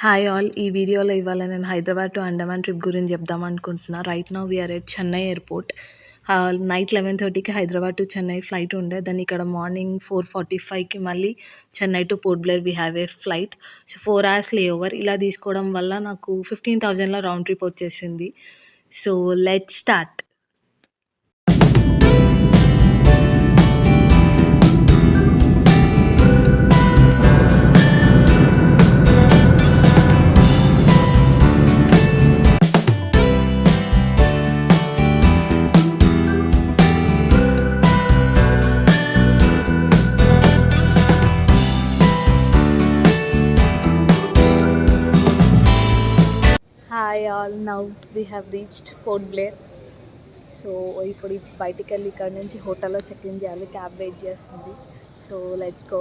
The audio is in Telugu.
హాయ్ ఆల్ ఈ వీడియోలో ఇవాళ నేను హైదరాబాద్ టు అండమాన్ ట్రిప్ గురించి చెప్దాం అనుకుంటున్నా. Right now we are at Chennai airport night eleven థర్టీకి హైదరాబాద్ టు చెన్నై ఫ్లైట్ ఉండే. దాన్ని ఇక్కడ మార్నింగ్ ఫోర్ ఫార్టీ ఫైవ్కి మళ్ళీ Chennai to Port Blair we have a flight so four hours layover ఇలా తీసుకోవడం వల్ల నాకు ఫిఫ్టీన్ థౌజండ్లో రౌండ్ ట్రిప్ వచ్చేసింది. So let start hi all now we have reached Port Blair so ఇప్పుడు బయటికి వెళ్ళి ఇక్కడ నుంచి హోటల్లో చెక్ ఇన్ చేయాలి క్యాబ్ వెయిట్ చేస్తుంది. So let's go